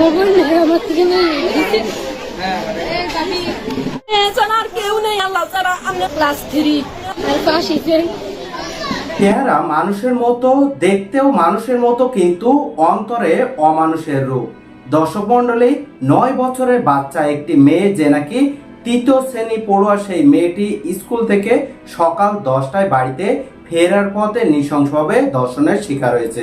আমার বোন আমার থেকে আর কেউ নেই আল্লাহ ছাড়া আমরা ক্লাস থ্রি আর পাশে চেহারা মানুষের মতো দেখতেও মানুষের মতো কিন্তু অন্তরে অমানুষের রূপ। দর্শক মন্ডলী নয় বছরের বাচ্চা একটি মেয়ে যে নাকি তৃতীয় শ্রেণি পড়ুয়া সেই মেয়েটি স্কুল থেকে সকাল দশটায় বাড়িতে ফেরার পথে নৃশংসভাবে দর্শনের শিকার হয়েছে।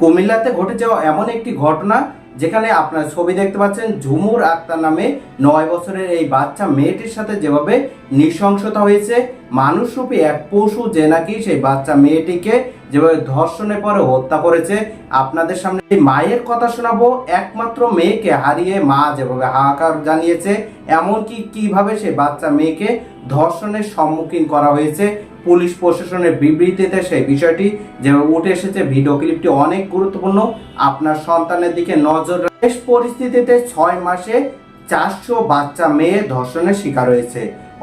কুমিল্লাতে ঘটে যাওয়া এমন একটি ঘটনা যেখানে আপনার ছবি দেখতে পাচ্ছেন ঝুমুর আক্তার নামে নয় বছরের এই বাচ্চা মেয়েটির সাথে যেভাবে নৃশংসতা হয়েছে, মানুষরূপী এক পশু যে নাকি সেই বাচ্চা মেয়েটিকে যেভাবে ধর্ষণের পরে হত্যা করেছে, আপনাদের সামনে এই মায়ের কথা শোনাবো। একমাত্র মেয়েকে হারিয়ে মা যেভাবে হাহাকার জানিয়েছে, এমনকি কীভাবে সেই বাচ্চা মেয়েকে ধর্ষণের সম্মুখীন করা হয়েছে পুলিশ প্রশাসনের বিবৃতিতে সেই বিষয়টি যেভাবে উঠে এসেছে, ভিডিও ক্লিপটি অনেক গুরুত্বপূর্ণ। আপনার সন্তানের দিকে নজর রাখ- পরিস্থিতিতে ছয় মাসে চারশো বাচ্চা মেয়ে ধর্ষণের শিকার হয়েছে।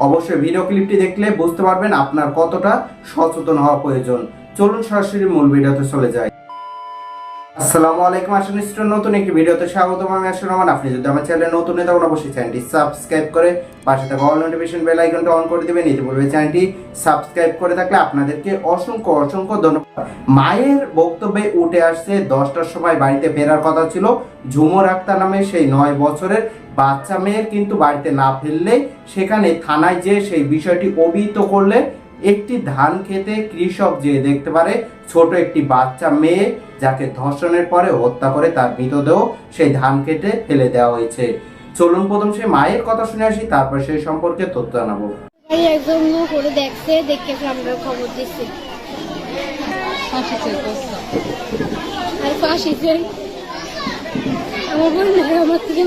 অবশ্যই ভিডিও ক্লিপটি দেখলে বুঝতে পারবেন আপনার কতটা সচেতন হওয়া প্রয়োজন। চলুন সরাসরি মূল ভিডিওতে চলে যাই। আসসালামু আলাইকুম নিশ্চয় নতুন একটি ভিডিওতে স্বাগতম। আমি আসলে রহমান আপনি যদি আমার চ্যানেলে নতুন হয়ে থাকুন, অবশ্যই চ্যানেলটি সাবস্ক্রাইব করে পাশে থাকা অল নোটিফিকেশন বেল আইকনটা অন করে দিবেন। ইতিপূর্বে চ্যানেলটি সাবস্ক্রাইব করে থাকলে আপনাদেরকে অসংখ্য অসংখ্য ধন্যবাদ। মায়ের বক্তব্যে উঠে আসছে, দশটার সময় বাড়িতে ফেরার কথা ছিল। ঝুমর আক্তার নামে সেই নয় বছরের বাচ্চা মেয়ের কিন্তু বাড়িতে না ফেললে সেখানে থানায় যে সেই বিষয়টি অভিহিত করলে একটি ধান খেতে কৃষক যে দেখতে পারে ছোট একটি বাচ্চা মেয়ে যাকে ধর্ষণের পরে হত্যা করে তার মৃতদেহ সেই ধান কেটে ফেলে দেওয়া হয়েছে। চলুন প্রথম সে মায়ের কথা শুনে আসি তারপর সেই সম্পর্কে তথ্য জানাব। একজন লোক করে দেখছে দেখে আমরা খবর দিচ্ছি। আর পাশে ফের আমার বোন আমার থেকে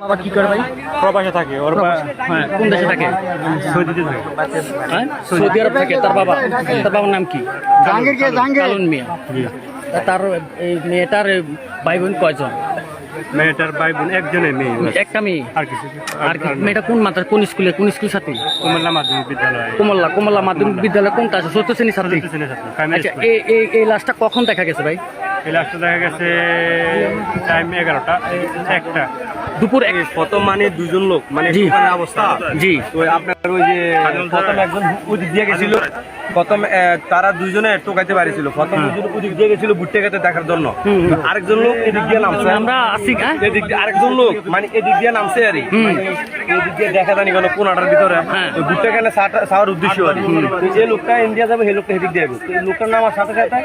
বাবা কি করে ভাই? প্রবাসে থাকে ওর হ্যাঁ কোন দেশে থাকে? সৌদিতে থাকে। হ্যাঁ? সৌদি আরব থাকে তার বাবা। তার বাবার নাম কি? জাহাঙ্গীর কে, জাহাঙ্গীর? কালুন মিয়া। তার এই মেয়েটার ভাই বোন কয়জন? মেয়েটার ভাই বোন একজনে মেয়ে একটা মেয়ে? আর কিছু আর মেয়েটা কোন মাত্রা কোন স্কুলে কোন স্কুল সাথে কুমিল্লা মাধ্যমিক বিদ্যালয়। কুমল্লা কুমল্লা মাধ্যমিক বিদ্যালয় কোনটা আছে? চতুর্থ শ্রেণি ছাত্রী? আচ্ছা এই এই এই কখন দেখা গেছে ভাই? এই লাস্টে দেখা গেছে টাইম এগারোটা একটা। দুপুর এক প্রথম মানে দুজন লোক মানে অবস্থা। জি। তো আপনার ওই যে প্রথম একজন দিয়ে গেছিল। প্রথম তারা দুইজনে টোকাইতে পারিছিল। প্রথম দুজন ওদিক দিয়ে গেছিল ভুট্টে খেতে দেখার জন্য। আরেকজন লোক এদিক দিয়ে নামছে। আমরা আসি হ্যাঁ? এদিক আরেকজন লোক মানে এদিক দিয়ে নামছে আর মানে এদিক দিয়ে দেখা জানি কোনো কোনাটার ভিতরে। হ্যাঁ। ভুট্টে খেলে উদ্দেশ্য আর যে লোকটা ইন্ডিয়া যাবে সেই লোকটা এদিক দিয়ে তো লোকটার নামার সাথে সাথে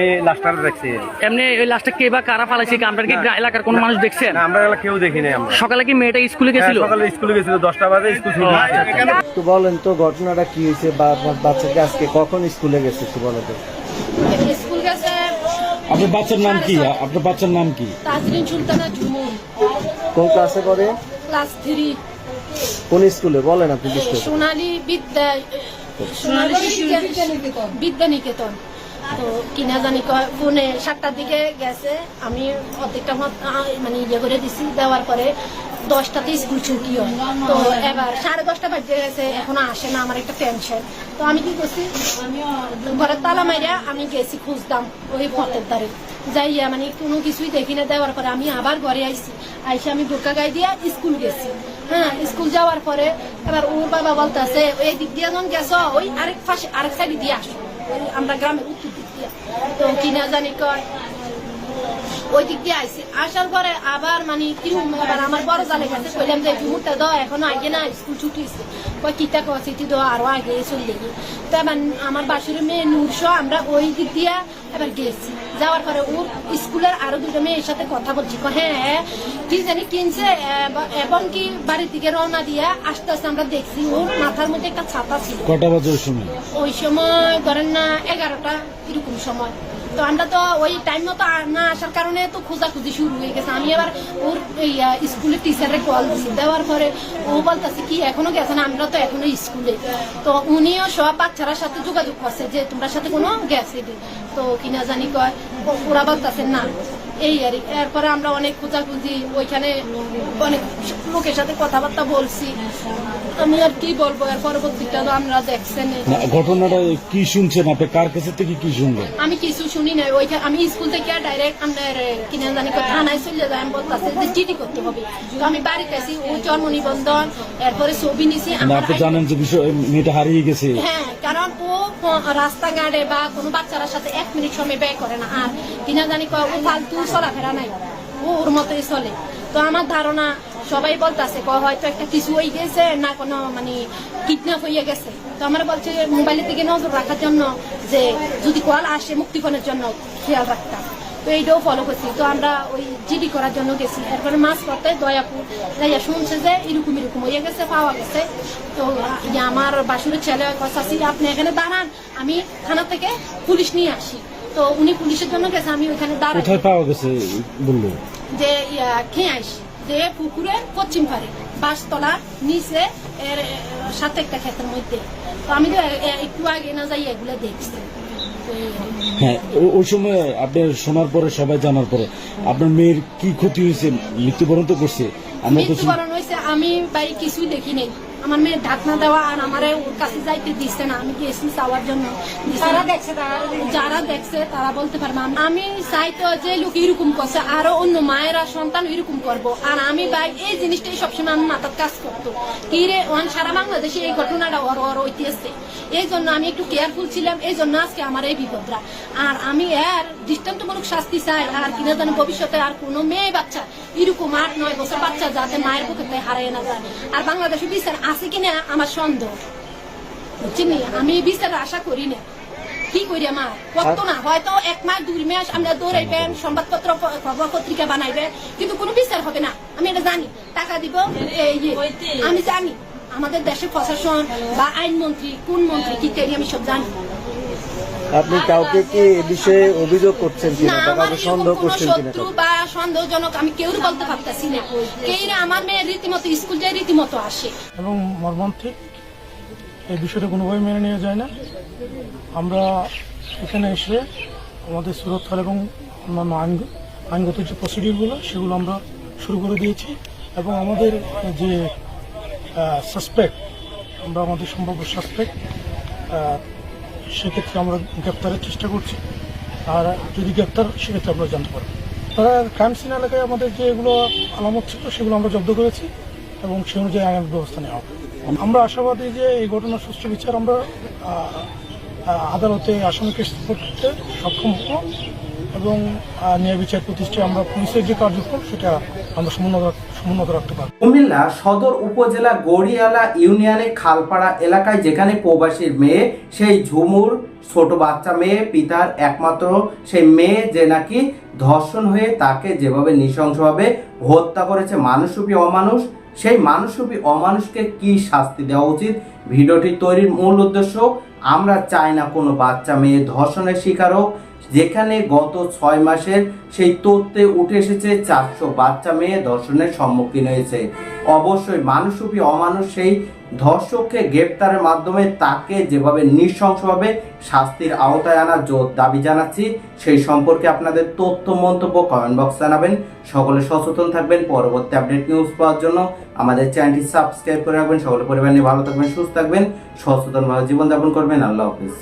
এই লাস্টার দেখছে। এমনি ওই কে বা কারা ফালাইছে কি? আপনার কি এলাকার কোনো মানুষ দেখছেন? না, আমরা কেউ দেখি নাই আমরা। সকালে কি মেয়েটা স্কুলে হ্যাঁ, গেছিল? সকালে স্কুলে গেছিল দশটা বাজে স্কুল ছুটি। আচ্ছা, বলেন তো ঘটনাটা কি হয়েছে? বা বাচ্চাকে আজকে কখন স্কুলে গেছে একটু বলো তো? স্কুল গেছে আপনার বাচ্চার নাম কি? আপনার বাচ্চার নাম কি? তাজরিন সুলতানা ঝুমুর কোন ক্লাসে পড়ে? Class three. কোন স্কুলে? বলেন আপনি সোনালী বিদ্যা সোনালী বিদ্যা নিকেতন তো কিনা জানি কয় ফোনে সাতটার দিকে গেছে। আমি অর্ধেকটা মত- মানে ইয়ে করে দিছি। দেওয়ার পরে দশটাতে স্কুল ছুটি হয়। তো এবার সাড়ে দশটা বাজে গেছে, এখনও আসে না, আমার একটা টেনশন তো আমি কি করছি, ঘরের তালা মাইরা আমি গেছি খুঁজতাম ওই পথের ধারে। যাইয়া মানে কোনো কিছুই দেখি না, দেওয়ার পরে আমি আবার ঘরে আইছি। আইসে আমি বোরকা গাই দিয়া স্কুল গেছি। হ্যাঁ স্কুল যাওয়ার পরে এবার ওর বাবা বলতেছে এই দিক দিয়ে যখন গেছ, ওই আরেক পাশে, আরেক সাইডে দিয়ে আসো। আমরা গ্রামের উত্তর দিক দিয়ে। তো কিনা জানি কয় ওই দিক দিয়ে আইসি আসার পরে আবার মানে কি এবার আমার বড় জালে গেছে কইলাম যে মুহূর্তে দাও এখনও আগে না স্কুল ছুটি হয়েছে কিতা দাও আরও আগে চলে দেখি। তো এবার আমার বাসুরের মেয়ে নূরশ আমরা ওই দিক দিয়ে এবার গেছি। যাওয়ার পরে ওর স্কুলের আরও দুটো মেয়ের সাথে কথা বলছি। কয়, হ্যাঁ কি জানি কিনছে এব- কি বাড়ির দিকে রওনা দিয়া আস্তে আস্তে আমরা দেখছি ওর মাথার মধ্যে একটা ছাতা ছিল। কটা বাজার সময়? ওই সময় ধরেন না এগারোটা এরকম সময়। তো আমরা তো ওই টাইম মতো না আসার কারণে তো খোঁজাখুঁজি শুরু হয়ে গেছে। আমি আবার ওর স্কুলের টিচারে কল দিছি। দেওয়ার পরে ও বলতেছে, কি, এখনও গেছে না? আমরা তো এখনও স্কুলে তো উনিও সব বাচ্চারা সাথে যোগাযোগ করছে যে, তোমরা সাথে কোনো গেছে? তো কিনা জানি কয়, ওরা বলতেছে, না। এই আর কি। এরপরে আমরা অনেক খোঁজাখুঁজি ওইখানে অনেক লোকের সাথে কথাবার্তা বলছি। আমি আর কি বলব এর পরবর্তীটা তো আমরা দেখছেন। ঘটনাটা কি শুনছেন আপনি? কার কাছে থেকে কি শুনলেন আমি কিছু শুনি না ওইখানে আমি স্কুল থেকে ডাইরেক্ট আপনার কিনে জানি থানায় চলে যাই। আমি বলতেছে যে চিঠি করতে হবে। তো আমি বাড়িতে আছি ও জন্ম নিবন্ধন এরপরে ছবি নিছি আপনি জানেন যে বিষয় মেয়েটা হারিয়ে গেছে। হ্যাঁ কারণ রাস্তাঘাটে বা কোনো বাচ্চার সাথে এক মিনিট সময় ব্যয় করে না। আর কিনা জানি ও ফালতু চলাফেরা নাই। ও ওর মতোই চলে। তো আমার ধারণা সবাই বলতেছে ক হয়তো একটা কিছু হয়ে গেছে না কোনো মানে কিডন্যাপ হয়ে গেছে। তো আমার বলছে মোবাইলের দিকে নজর রাখার জন্য যে যদি কল আসে মুক্তিপণের জন্য খেয়াল রাখতাম। তো এইটাও ফলো করছি। তো আমরা ওই জিডি করার জন্য গেছি। এরপরে মাছ করতে দয়াপুর যাইয়া শুনছে যে এরকম এরকম হয়ে গেছে পাওয়া গেছে। তো আমার বাসুরের ছেলে কথা আপনি এখানে দাঁড়ান আমি থানা থেকে পুলিশ নিয়ে আসি। তো উনি পুলিশের জন্য গেছে আমি ওখানে দাঁড়াই। কোথায় পাওয়া গেছে বলল যে খেয়ে আসি যে পুকুরের পশ্চিম পারে বাসতলার নিচে এর সাথে একটা ক্ষেতের মধ্যে। তো আমি তো একটু আগে না যাই এগুলো দেখছি। হ্যাঁ ওই সময় আপনি শোনার পরে সবাই জানার পরে আপনার মেয়ের কি ক্ষতি হয়েছে? মৃত্যুবরণ তো করছে। আমরা তো আমি বাড়ি কিছুই দেখি নাই আমার মেয়ে ঢাকনা দেওয়া আর আমার ওর কাছে যাইতে দিচ্ছে না। আমি গেছি চাওয়ার জন্য। যারা দেখছে যারা দেখছে তারা বলতে পারবে আমি চাই তো যে লোক এরকম করছে আরও অন্য মায়েরা সন্তান এরকম করব। আর আমি ভাই এই জিনিসটাই সবসময় আমার মাথার কাজ করতো। কি রে ওয়ান সারা বাংলাদেশে এই ঘটনাটা ওর ওর ঐতিহাসে এই জন্য আমি একটু কেয়ারফুল ছিলাম এই জন্য আজকে আমার এই বিপদরা আর আমি এর দৃষ্টান্তমূলক শাস্তি চাই আর কিনা জানি ভবিষ্যতে আর কোনো মেয়ে বাচ্চা এরকম আট নয় বছর বাচ্চা যাতে মায়ের পক্ষে হারিয়ে না যায়। আর বাংলাদেশে বিচার আছে কিনা আমার সন্দেহ। আমি বিচার আশা করি না। কি করি আমার? কত না, হয়তো এক মাস, দুই মাস আমরা দৌড়াইবেন, সংবাদপত্র খবর পত্রিকা বানাইবে কিন্তু কোনো বিচার হবে না। আমি এটা জানি। টাকা দিব ইয়ে। আমি জানি। আমাদের দেশের প্রশাসন বা আইনমন্ত্রী, কোন মন্ত্রী, কি আমি সব জানি। আপনি কাউকে কি এ বিষয়ে অভিযোগ করছেন কিনা না বা কাউকে সন্দেহ করছেন কিনা বা সন্দেহজনক আমি কেউ বলতে পারতেছি না। কেই আমার মেয়ে রীতিমতো স্কুল যায় রীতিমতো আসে। এবং মর্মান্তিক এই বিষয়টা কোনোভাবে মেনে নেওয়া যায় না। আমরা এখানে এসে আমাদের সুরক্ষার এবং অন্যান্য আইন আইনগত যে প্রসিডিউরগুলো সেগুলো আমরা শুরু করে দিয়েছি এবং আমাদের যে সাসপেক্ট আমরা আমাদের সম্ভাব্য সাসপেক্ট সেক্ষেত্রে আমরা গ্রেপ্তারের চেষ্টা করছি। আর যদি গ্রেপ্তার সেক্ষেত্রে আমরা জানতে পারব। তারা ক্রাইম সিন এলাকায় আমাদের যে এগুলো আলামত ছিল, সেগুলো আমরা জব্দ করেছি এবং সে অনুযায়ী আইনের ব্যবস্থা নেওয়া হবে। আমরা আশাবাদী যে এই ঘটনার সুষ্ঠু বিচার আমরা আদালতে আসামিকে করতে সক্ষম হব এবং ন্যায় বিচার প্রতিষ্ঠায় আমরা পুলিশের যে কার্যক্রম, সেটা আমরা সমুন্নত রাখতে পারব। কুমিল্লা সদর উপজেলা গড়িয়ালা ইউনিয়নে খালপাড়া এলাকায় যেখানে প্রবাসীর মেয়ে, সেই ঝুমুর ছোট বাচ্চা মেয়ে, পিতার একমাত্র সেই মেয়ে যে নাকি ধর্ষণ হয়ে তাকে যেভাবে নৃশংসভাবে হত্যা করেছে মানুষরূপী অমানুষ, সেই মানুষরূপী অমানুষকে কি শাস্তি দেওয়া উচিত? ভিডিওটি তৈরির মূল উদ্দেশ্য, আমরা চাই না কোনো বাচ্চা মেয়ে ধর্ষণের শিকার হোক যেখানে গত ছয় মাসের সেই তথ্যে উঠে এসেছে চারশো বাচ্চা মেয়ে ধর্ষণের সম্মুখীন হয়েছে। অবশ্যই মানুষরূপী অমানুষ সেই ধর্ষককে গ্রেপ্তারের মাধ্যমে তাকে যেভাবে নৃশংসভাবে শাস্তির আওতায় আনার জোর দাবি জানাচ্ছি, সেই সম্পর্কে আপনাদের তথ্য মন্তব্য কমেন্ট বক্স জানাবেন। সকলে সচেতন থাকবেন, পরবর্তী আপডেট নিউজ পাওয়ার জন্য আমাদের চ্যানেলটি সাবস্ক্রাইব করে রাখবেন। সকলে পরিবার নিয়ে ভালো থাকবেন, সুস্থ থাকবেন, সচেতনভাবে জীবনযাপন করবেন। আল্লাহ হাফিজ।